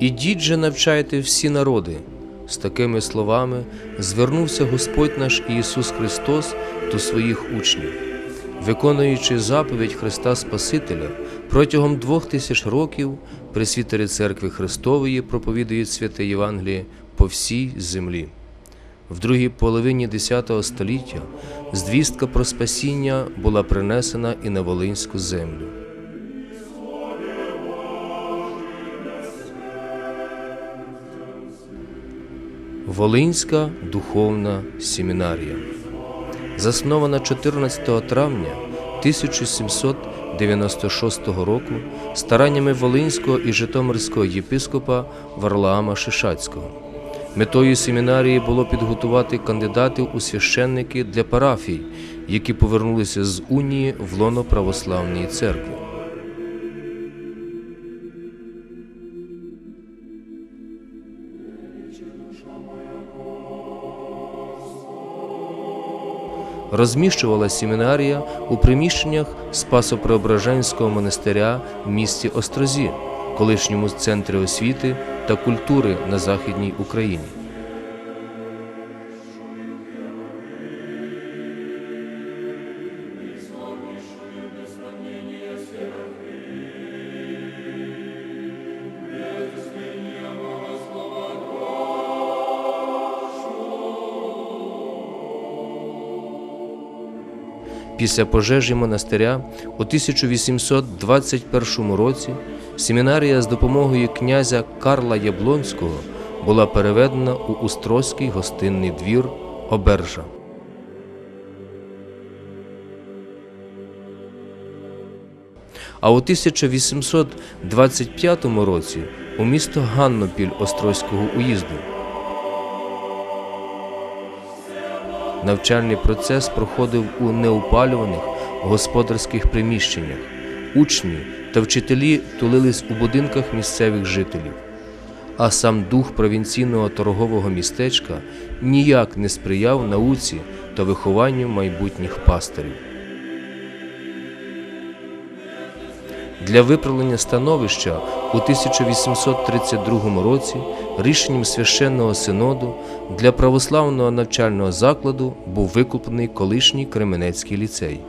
Ідіть же навчайте всі народи. З такими словами звернувся Господь наш Ісус Христос до своїх учнів. Виконуючи заповідь Христа Спасителя, протягом двох тисяч років пресвітери Церкви Христової проповідують святе Євангеліє по всій землі. В другій половині X століття звістка про спасіння була принесена і на Волинську землю. Волинська духовна семінарія заснована 14 травня 1796 року стараннями Волинського і Житомирського єпископа Варлаама Шишацького. Метою семінарії було підготувати кандидатів у священники для парафій, які повернулися з унії в лоно православної церкви. Розміщувала семінарія у приміщеннях Спасо-Преображенського монастиря в місті Острозі, колишньому центрі освіти та культури на Західній Україні. Після пожежі монастиря у 1821 році семінарія з допомогою князя Карла Яблонського була переведена у Устрозький гостинний двір Обержа. А у 1825 році у місто Ганнопіль Острозького уїзду. Навчальний процес проходив у неопалюваних господарських приміщеннях. Учні та вчителі тулились у будинках місцевих жителів, а сам дух провінційного торгового містечка ніяк не сприяв науці та вихованню майбутніх пастирів. Для виправлення становища у 1832 році рішенням священного синоду для православного навчального закладу був викуплений колишній Кременецький ліцей,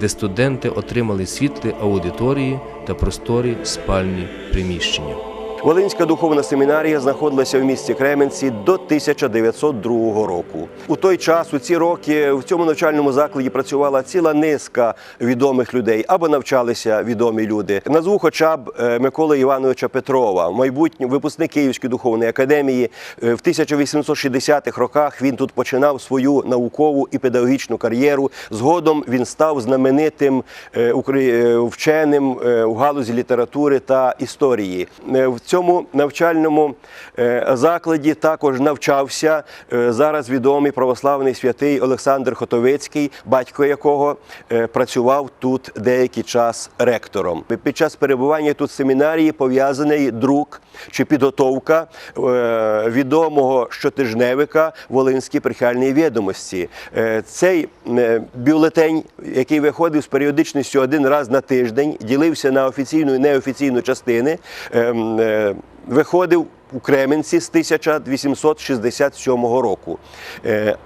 де студенти отримали світлі аудиторії та просторі спальні приміщення. Волинська духовна семінарія знаходилася в місті Кременці до 1902 року. У той час, у ці роки, в цьому навчальному закладі працювала ціла низка відомих людей або навчалися відомі люди. Назву хоча б е, Миколи Івановича Петрова, майбутній випускник Київської духовної академії. Е, В 1860-х роках він тут починав свою наукову і педагогічну кар'єру. Згодом він став знаменитим е, вченим у галузі літератури та історії. В цьому навчальному е, закладі також навчався е, зараз відомий православний святий Олександр Хотовицький, батько якого е, працював тут деякий час ректором. Під час перебування тут в семінарії пов'язаний друк чи підготовка відомого щотижневика Волинські прихильні відомості. Цей бюлетень, який виходив з періодичністю один раз на тиждень, ділився на офіційну і неофіційну частини. Е, Виходив у Кременці з 1867 року. Е,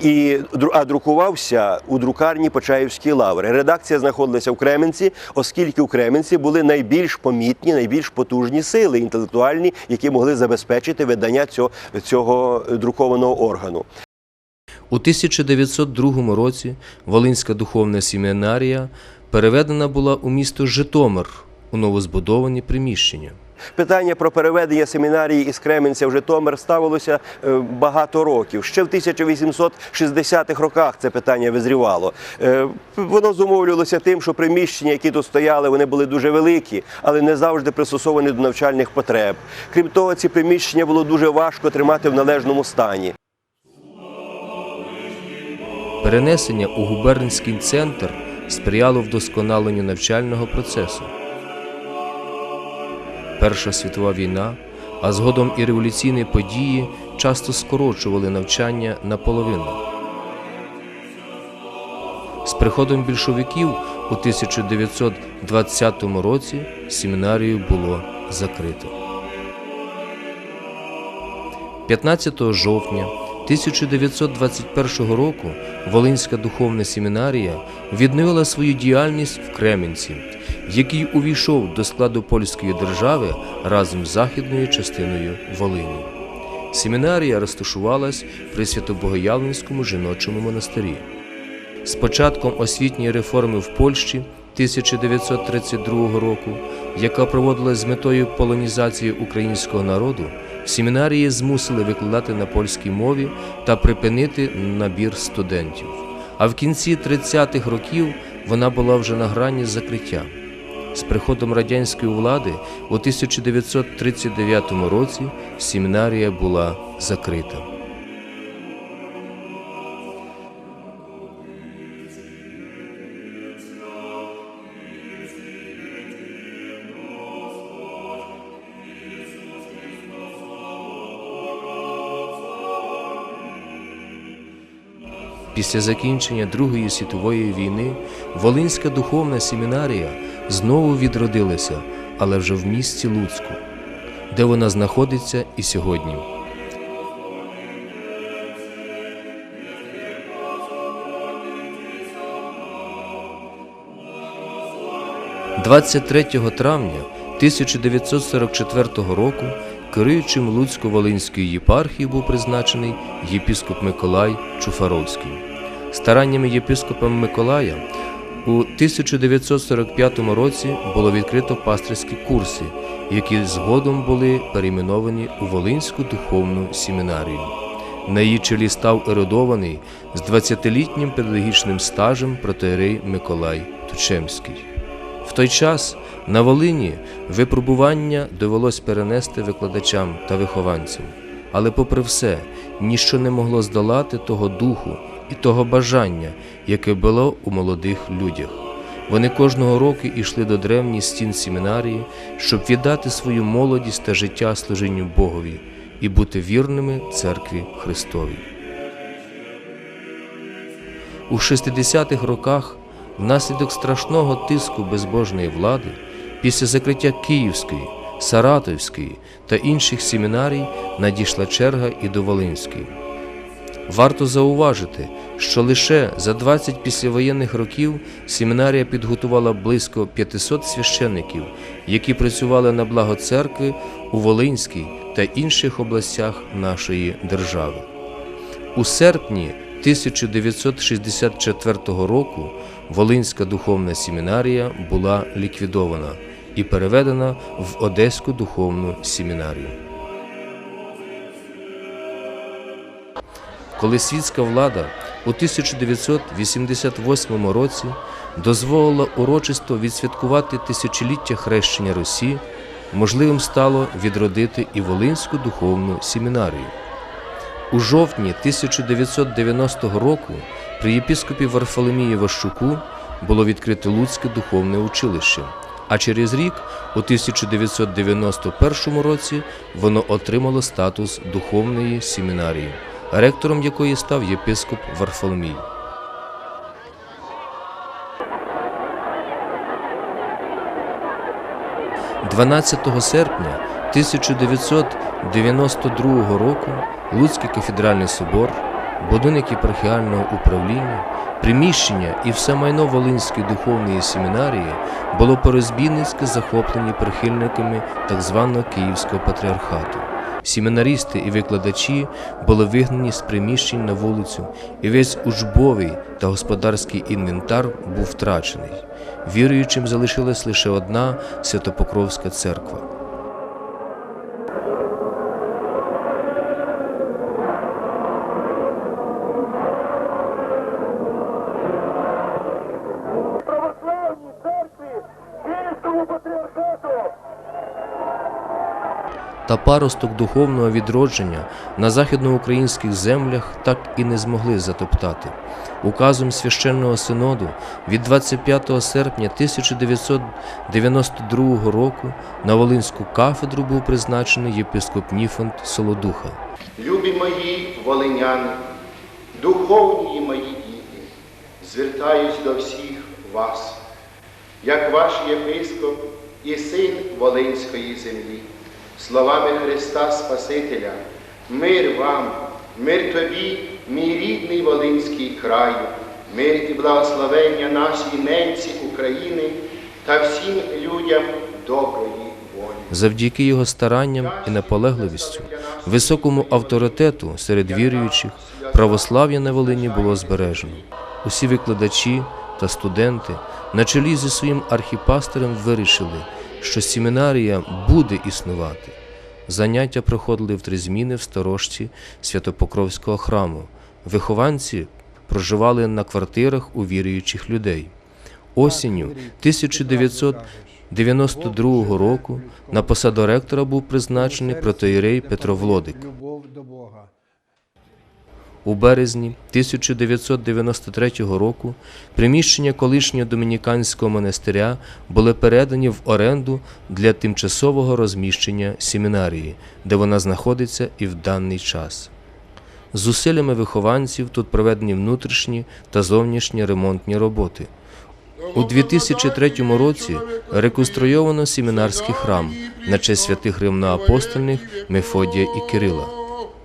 І а друкувався у друкарні Почаївські лаври. Редакція знаходилася в Кременці, оскільки у Кременці були найбільш помітні, найбільш потужні сили інтелектуальні, які могли забезпечити видання цього, цього друкованого органу. У 1902 році Волинська духовна семінарія переведена була у місто Житомир у новозбудовані приміщення. Питання про переведення семінарії із Кременця в Житомир ставилося е, багато років. Ще в 1860-х роках це питання визрівало. Е, Воно зумовлювалося тим, що приміщення, які тут стояли, вони були дуже великі, але не завжди пристосовані до навчальних потреб. Крім того, ці приміщення було дуже важко тримати в належному стані. Перенесення у губернський центр сприяло вдосконаленню навчального процесу. Перша світова війна, а згодом і революційні події часто скорочували навчання наполовину. З приходом більшовиків у 1920 році семінарію було закрито. 15 жовтня 1921 року Волинська духовна семінарія відновила свою діяльність в Кременці, який увійшов до складу польської держави разом з західною частиною Волині. Семінарія розташувалась при Святобогоявленському жіночому монастирі. З початком освітньої реформи в Польщі 1932 року, яка проводилась з метою полонізації українського народу, семінарії змусили викладати на польській мові та припинити набір студентів. А в кінці 30-х років вона була вже на грані закриття. З приходом радянської влади у 1939 році семінарія була закрита. Після закінчення Другої світової війни Волинська духовна семінарія знову відродилася, але вже в місті Луцьку, де вона знаходиться і сьогодні. – 23 травня 1944 року керуючим Луцько-Волинської єпархії був призначений єпіскоп Миколай Чуфаровський. Стараннями єпископа Миколая у 1945 році було відкрито пастирські курси, які згодом були перейменовані у Волинську духовну семінарію. На її чолі став ерудований з 20-літнім педагогічним стажем протеєрей Миколай Тучемський. В той час на Волині випробування довелось перенести викладачам та вихованцям, але, попри все, ніщо не могло здолати того духу і того бажання, яке було у молодих людях. Вони кожного року йшли до древніх стін семінарії, щоб віддати свою молодість та життя служінню Богові і бути вірними церкві Христовій. У 60-х роках внаслідок страшного тиску безбожної влади після закриття Київської, Саратовської та інших семінарій надійшла черга і до Волинської. Варто зауважити, що лише за 20 післявоєнних років семінарія підготувала близько 500 священників, які працювали на благо церкви у Волинській та інших областях нашої держави. У серпні 1964 року Волинська духовна семінарія була ліквідована і переведена в Одеську духовну семінарію. Коли світська влада у 1988 році дозволила урочисто відсвяткувати тисячоліття хрещення Русі, можливим стало відродити і Волинську духовну семінарію. У жовтні 1990 року при єпіскопі Варфоломії Ващуку було відкрите Луцьке духовне училище, а через рік, у 1991 році, воно отримало статус духовної семінарії, ректором якої став єпископ Варфоломій. – 12 серпня 1992 року Луцький кафедральний собор, будинок єпархіального управління, приміщення і все майно Волинської духовної семінарії було порозбійницьки захоплені прихильниками так званого Київського патріархату. Семінарісти і викладачі були вигнані з приміщень на вулицю, і весь учбовий та господарський інвентар був втрачений. Віруючим залишилась лише одна Святопокровська церква. Та паросток духовного відродження на західноукраїнських землях так і не змогли затоптати. Указом священного синоду від 25 серпня 1992 року на Волинську кафедру був призначений єпископ Ніфонт Солодуха. Любі мої волиняни, духовні мої діти, звертаюсь до всіх вас, як ваш єпископ і син Волинської землі, словами Христа Спасителя, Мир вам, мир тобі, мій рідний Волинський краю, мир і благословення нашій ненці України та всім людям доброї волі. Завдяки його старанням і наполегливістю, високому авторитету серед віруючих, православ'я на Волині було збережено. Усі викладачі та студенти на чолі зі своїм архіпастером вирішили, що семінарія буде існувати. Заняття проходили в три зміни в сторожці Святопокровського храму. Вихованці проживали на квартирах у віруючих людей. Осінню 1992 року на посаду ректора був призначений протоєрей Петро Влодик. У березні 1993 року приміщення колишнього домініканського монастиря були передані в оренду для тимчасового розміщення семінарії, де вона знаходиться і в даний час. З зусиллями вихованців тут проведені внутрішні та зовнішні ремонтні роботи. У 2003 році реконструйовано семінарський храм на честь святих римноапостольних Мефодія і Кирила.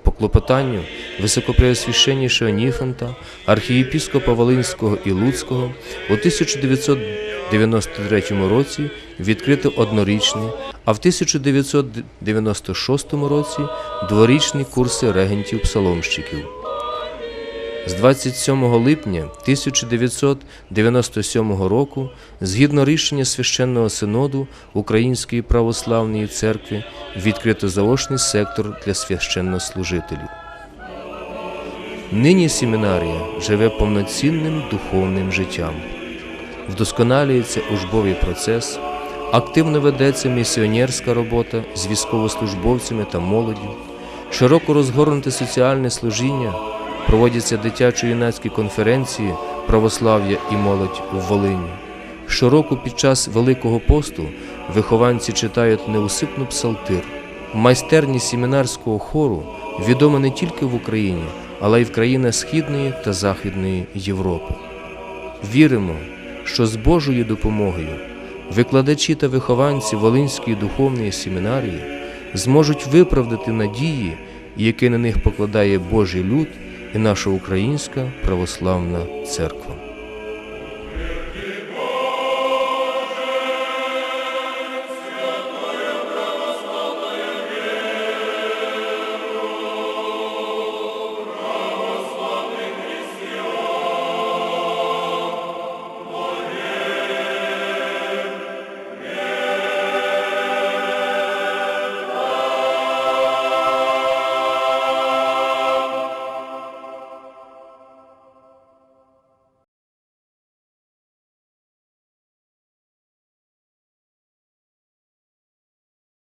По клопотанню високопреосвященнішого Ніфанта, архієпіскопа Волинського і Луцького у 1993 році відкрито однорічний, а в 1996 році дворічні курси регентів-псаломщиків. З 27 липня 1997 року, згідно рішення священного синоду Української православної церкви, відкрито заочний сектор для священнослужителів. Нині семінарія живе повноцінним духовним життям, вдосконалюється учбовий процес, активно ведеться місіонерська робота з військовослужбовцями та молоддю, широко розгорнуте соціальне служіння, проводяться дитячо-юнацькі конференції православ'я і молодь в Волині. Щороку під час Великого посту вихованці читають неусипну псалтир. Майстерність семінарського хору відома не тільки в Україні, але й в країнах Східної та Західної Європи. Віримо, що з Божою допомогою викладачі та вихованці Волинської духовної семінарії зможуть виправдати надії, які на них покладає Божий люд і наша Українська православна церква.